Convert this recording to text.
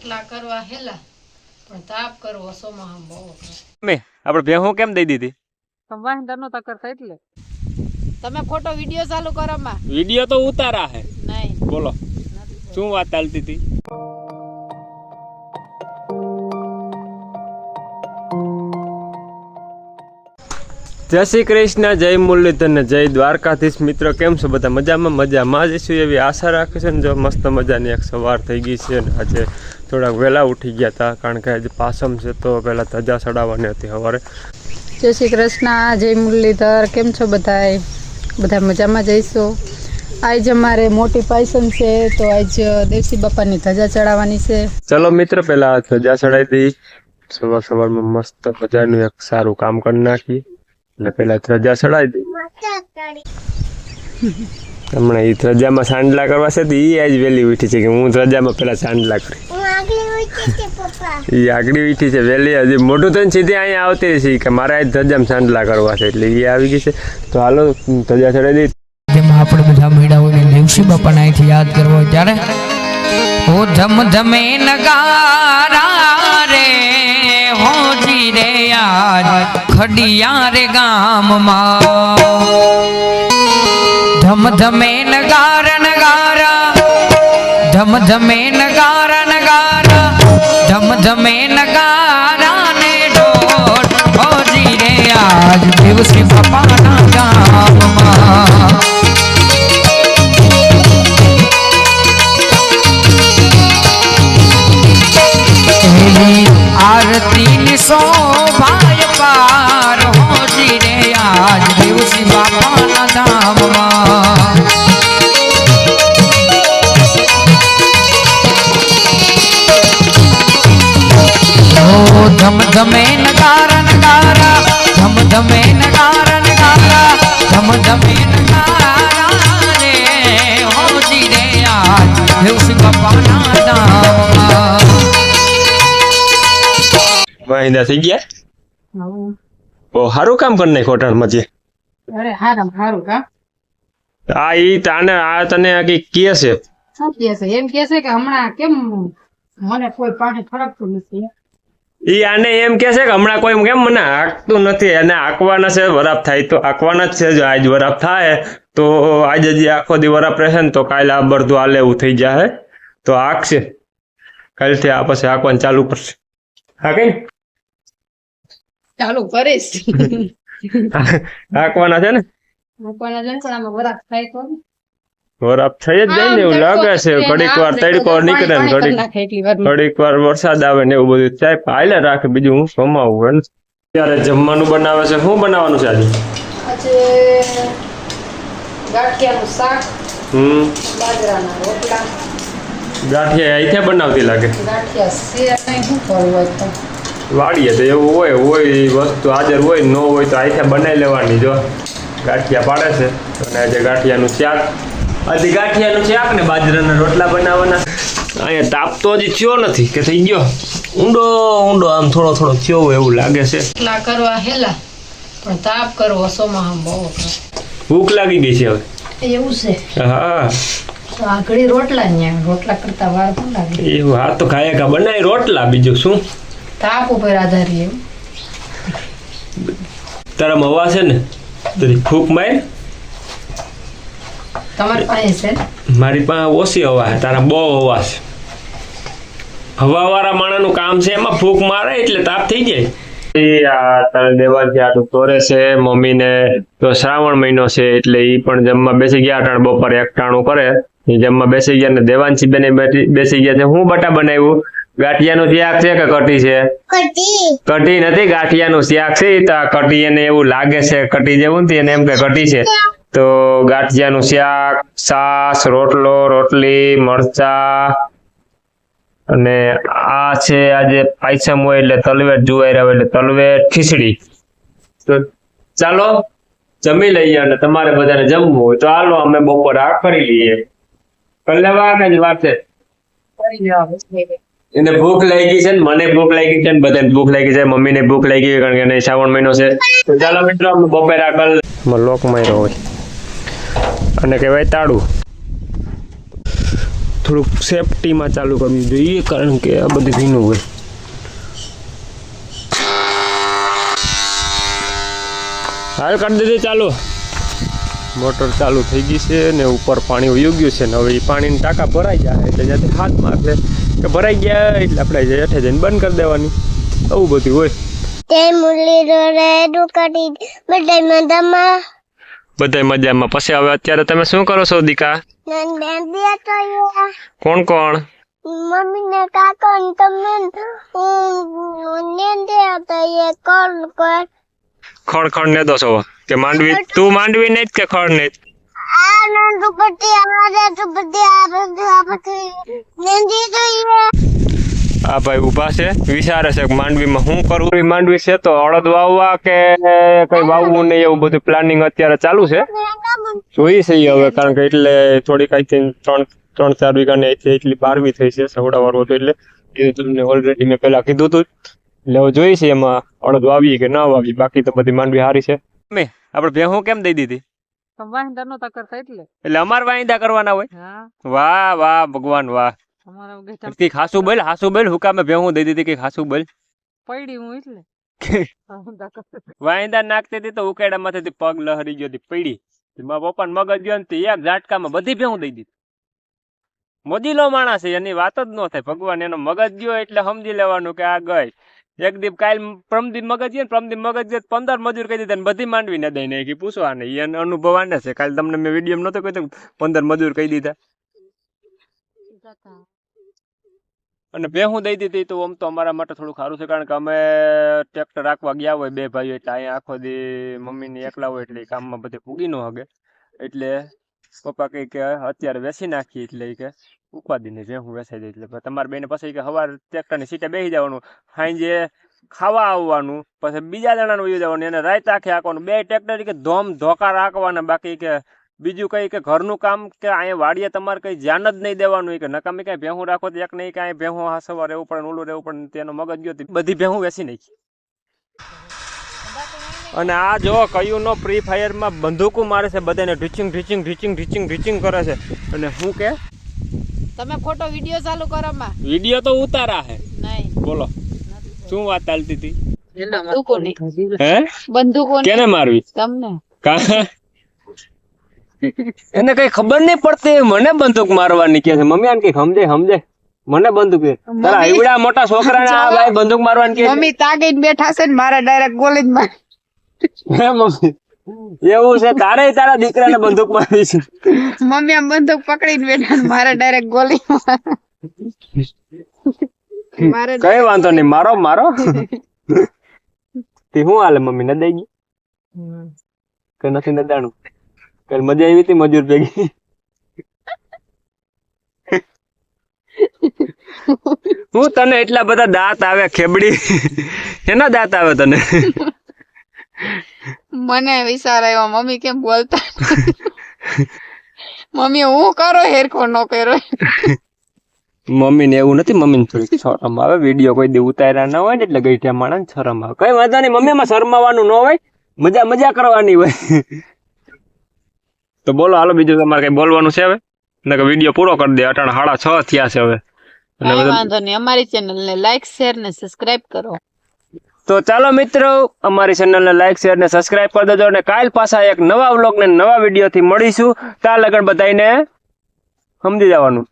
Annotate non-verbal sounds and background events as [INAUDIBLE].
કરવા હેલા પણ તાપ કરવો સોમાં બહુ અઘરો. આપણે ભેહું કેમ દઈ દીધી? વાંધા નતા કરતા એટલે તમે ખોટો વીડિયો ચાલુ કરો માં. વીડિયો તો ઉતારા હે. નહીં. બોલો. શું વાત ચાલતી હતી? જય શ્રી કૃષ્ણ જય મુરલીધર ને જય દ્વારકાધીશ. મિત્રો કેમ છો બધા? મજામાં? મજામાં જ છું એવી આશા રાખીશું છે ને જો મસ્ત મજાની એક સવાર થઈ ગઈ છે ને આજે થોડાક વહેલા ઉઠી ગયા હતા કારણ કે આજે પાસમ છે તો પહેલાં ધજા ચડાવવાની હતી સવારે. જય શ્રી કૃષ્ણ જય મુરલીધર કેમ છો બધાએ બધા મજામાં જઈશું? આજ અમારે મોટી પાયસન છે તો આજ દેવસી બાપાની ધજા ચડાવવાની છે. ચલો મિત્ર પહેલા ધજા ચડાવી દઈ સવાર સવારમાં મસ્ત મજાનું એક સારું કામ કરી નાખીએ. એટલે પહેલા ધજા ચડાવી દઈ હમણાં એ ત્રજામાં સાંડલા કરવા છે તો એ આજ વહેલી ઉઠી છે કે હું ત્રજામાં પહેલાં સાંડલા કરી. એ આગળ ઉઠી છે વહેલી હજી મોટું થઈને સીધી અહીંયા આવતી છે કે મારે આજ ત્રજામાં સાંડલા કરવા છે એટલે એ આવી ગઈ છે. તો હાલો ત્રજા ચડાવી દઈ જેમાં આપણે બધા મેળાઓને દેવસી બાપાને અહીંથી યાદ કરવો હોય ત્યારે. ઓ ધમ ધમે નગારા રે. હોજી રે યાર, ખડિયા રે ગામમાં. ધમ ધમે નગાર, નગારા ધમ ધમે નગારા નગારા ધમ ધમે નગારા ને ઢોલ હોજી રે આજ દેવસી બાપાના ધમ નગારા નગારા ધમ ધમે નગારા નગારા ધમ ધમે નગારા રે હોજી રે આજ દેવસી બાપાના ધામમાં વાહિંદા થઈ ગયા? બહુ સારું કામ કરી જે અરે હારામ હારું કા? આ ઈ તાને આ તને આ કઈ કે છે? શું કહે છે? એમ કહે છે કે હમણાં કેમ મને કોઈ પાસે ફરકતું નથી ઈ આને એમ કે છે કે હમણાં કોઈ કેમ મને હાંકતું નથી અને હાંકવાના છે વરાપ થાય તો હાંકવાના જ છે જો આજ વરાપ થાય તો આજે જે આખો દી વરાપ રહેશે ને તો કાલે આ બરધું આલે એવું થઈ જાય તો હાંકશે. કાલથી આ પછી હાંકવાનું ચાલુ કરશે. હા કઈ ચાલુ કરીશ. [LAUGHS] હાંકવાના છે ને? મૂકવાના છે ને પણ આમાં વરાપ થાય તો? વરાપ થઈ જ જાય ને એવું લાગે છે. ઘડીક વાર તડકો નીકળે ને ઘડીક ઘડીક વાર વરસાદ આવે ને એવું બધું થાય. હાલે રાખે બીજું હું કમાવું ત્યારે જમવાનું બનાવે છે. શું બનાવવાનું છે આજે? આજે ગાંઠિયાનું શાક હમ. બાજરાના રોટલા. ગાંઠિયા અહીંથી બનાવતી લાગે? વાડીએ તો? એવું હોય હોય વસ્તુ હાજર હોય ન હોય તો અહીંથી બનાવી લેવાની જો. ગાંઠિયા પાડે છે. અને આજે ગાંઠિયાનું શાક. આજે ગાંઠિયાનું શાક ને બાજરાના રોટલા બનાવવાના. અહીંયા તાપ તો હજી થયો નથી કે થઈ ગયો. ઊંડો ઊંડો આમ થોડો થોડો થયો એવું લાગે છે. એટલા કરવા હેલા પણ તાપ કરવો સોમાં બહુ ભૂખ લાગી ગઈ છે હવે. એવું છે? હા. આગળી રોટલા ન્યા રોટલા કરતા વાર પણ લાગે. એવું હા તો ખાયા ખા બનાવી રોટલા બીજું શું? તાપ ઉપર આધારી એમ. તારા મવા છે ને? તારી ફૂંક માર. તમારી પાસે છે? મારી પાસે ઓછી હવા છે તારા બહુ હવા છે. હવા વાળા માણસનું કામ છે એમાં ફૂંક મારે એટલે તાપ થઈ જાય. આ તારે દેવાથી આટલું તોરે છે મમ્મીને તો શ્રાવણ મહિનો છે એટલે ઈ પણ જમવા બેસી ગયા અટાણ બપોરે એકટાણું કરે. એ જમવા બેસી ગયા ને દેવાંશી બેને બેઠી- બેસી ગયા છે. હું બટા બનાવ્યું? ગાંઠિયાનું શાક છે કે કટી છે? કટી નથી ગાંઠિયાનું શાક છે તો કટી એને એવું લાગે છે કટી જેવું ને એને એમ કે કટી છે. તો ગાંઠિયાનું શાક છાસ રોટલો, રોટલી, મરચા અને આ છે આજે પાયસમ હોય એટલે તલવેટ જુવાઈ આવે એટલે તલવેટ ખીચડી. તો ચાલો, જમી લઈએ અને તમારે બધાને જમવું હોય તો હાલો અમે બપોર આ કરી લઈએ. કરી લેવા કે જ વાત છે? એને ભૂખ લાગી છે ને, મને ભૂખ લાગી છે ને, બધાને ભૂખ લાગી છે, મમ્મીને ભૂખ લાગી કારણ કે શ્રાવણ મહિનો છે. ચાલો મિત્રો, અમે બપોરે આ કલ લોક માર્યો હોય. અને કહેવાય તાળું. થોડુંક સેફટીમાં ચાલુ કરવું જોઈએ કારણ કે આ બધું ભીનું હોય. હાલ કરી દીધી ચાલુ. મોટર ચાલુ થઈ ગઈ છે ને ઉપર પાણી વયું ગયું છે ને હવે એ પાણીની ટાંકા ભરાઈ જાય એટલે જાતે હાથ મારશે કે ભરાઈ ગયા એટલે આપણે જે હેઠે જઈને બંધ કરી દેવાની. આવું બધું હોય. તે મુરલી રે દુકાની બધા મજામાં બધાય મજામાં. પછી હવે અત્યારે તમે શું કરો છો દીકા? કોણ કોણ? મમ્મી ને કાકા ને તમે કોલ કર ખડ ખડ ને દો છો. કે માંડવી? તું માંડવી ને જ કે ખણ ને? આ નંદુ બધી આ બધું આ બધું. નંદી જોઈએ. આ ભાઈ ઊભા છે. વિચારે છે કે માંડવીમાં શું કરવું? માંડવી છે તો અડદ વાવવા કે કઈ વાવવું નહીં એવું બધું પ્લાનિંગ અત્યારે ચાલુ છે. જોઈએ છે હવે કારણ કે એટલે થોડી કઈ ત્રણ ત્રણ ચાર વીઘાની અહીંથી એટલી બારવી થઈ છે સવડાવવાનું હતું એટલે એ તમને ઓલરેડી મેં પહેલા કીધું હતું એટલે હવે જોઈ છે એમાં અડદ વાવી કે ના વાવી બાકી તો બધી માંડવી સારી છે. અમે આપણે ભેહું કેમ દઈ દીધી? વાંધા નતા કરતા એટલે. એટલે અમારે વાયદા કરવાના હોય? વાહ વાહ ભગવાન વાહ. બેટા ખાસું બોલ હાસું બોલ હુકામે ભેહું દઈ દીધી કે ખાસું બોલ. પડી હું એટલે. [LAUGHS] વાયદા નાખતી હતી તો ઉકેડા માંથી પગ લહરી ગયો હતી પડી મારા પપ્પા મગજ ગયો ને એક ઝાટકામાં બધી ભેહું દઈ દીધી. મોદીલો માણસ છે એની વાત જ ન થાય. ભગવાન એનો મગજ ગયો એટલે સમજી લેવાનું કે આ ગઈ. એક દીપ કાલ પ્રમદીપ મગજ ગયો ને પ્રમદીપ મગજ ગયો પંદર મજૂર કહી દીધા ને બધી માંડવી ને દઈ નાખી પૂછવા નહીં એને અનુભવ આને છે. કાલ તમને મેં વીડિયો નતો કહ્યું પંદર મજૂર કહી દીધા. અને ભેહું દઈ દીધી તો આમ તો અમારા માટે થોડું સારું છે, કારણ કે અમે ટ્રેક્ટર રાખવા ગયા હોય બે ભાઈઓ, એટલે અહીંયા આખો દી મમ્મીની એકલા હોય એટલે કામમાં બધે પૂગી ન હગે. એટલે પપ્પા કહે કે અત્યારે વેસી નાખીએ એટલે કે ઉપાદીને ભેહું વેસાઈ દે એટલે તમારે બેને પછી કે સવાર ટ્રેક્ટરની સીટે બેસી જવાનું સાંજે ખાવા આવવાનું, પછી બીજા જણાનું વયું જવાનું, એને રાયતા આખે આખવાનું, બે ટ્રેક્ટર કે ધોમ ધોકા રાખવાના, બાકી કે બીજું કઈ કે ઘરનું કામ કે અહીંયા વાડીએ તમારે કઈ ધ્યાન જ નહીં દેવાનું કે નકામી કઈ ભેહું રાખો તો એક નહીં કાંઈ ભેહું હા સવાર રહેવું પડે ઓલું રહેવું પડે તેનો મગજ ગયો બધી ભેહું વેસી નાખી. અને આ જો કયું નો ફ્રી ફાયરમાં બંદૂકો મારે છે બધાને ઢીચિંગ ઢીચિંગ ઢીચિંગ ઢીચિંગ ઢીચિંગ કરે છે. અને હું કે? તમે ખોટો વીડિયો ચાલુ કરો માં. વીડિયો તો ઉતારા હે. નહીં. બોલો. શું વાત ચાલતી હતી? બંદૂકોની. હે? બંદૂકો કેને મારવી? તમને? કા એને કઈ ખબર નહીં પડતી. મને બંદૂક મારવાની કે છે. મમ્મી આને કઈ સમજે? સમજે? મને બંદૂક. તારા આવડા મોટા છોકરાને આ ભાઈ બંદૂક મારવાની કે મમ્મી તાગીને બેઠા છે ને મારા ડાયરેક્ટ ગોલી જ માર હે મમ્મી. એવું છે? તારે તારા દીકરાને બંદૂક મારી છે. મમ્મી આમ બંદૂક પકડીને બેઠા ને મારા ડાયરેક્ટ ગોલી મારે કઈ વાંધો નહીં. મારો મારો. [LAUGHS] તે હું હાલે મમ્મી? ન દઈ ગઈ કે નથી નદાણું? કાલ મજા આવી હતી મજૂર ભેગી. હું તને એટલા બધા દાંત આવે ખેબડી. એના દાંત આવે તને? મને વિચાર આવ્યો મમ્મી કેમ બોલતા મમ્મી હું કરો હેરખો નો કર્યો. મમ્મી ને એવું નથી મમ્મી થોડી શરમ આવે. વીડિયો કોઈ દી ઉતાર્યા ના હોય ને એટલે ગઈઠ્યા માણસ શરમ આવે. કઈ વાંધો નહીં મમ્મી માં શરમાવાનું ન હોય. મજા મજા કરવાની હોય. તો બોલો હાલો બીજું તમારે કઈ બોલવાનું છે હવે? ને વીડિયો પૂરો કરી દે અટાણા હાડા છ થયા છે હવે. વાંધો નહીં અમારી ચેનલ ને લાઈક શેર ને સબસ્ક્રાઇબ કરો. તો ચાલો મિત્રો અમારી ચેનલને લાઈક શેર ને સબસ્ક્રાઇબ કરી દેજો અને કાલ પાછા એક નવા વ્લોગ ને નવા વીડિયો થી મળીશું. ત્યાં લગન બધાને સમજી જવાનું.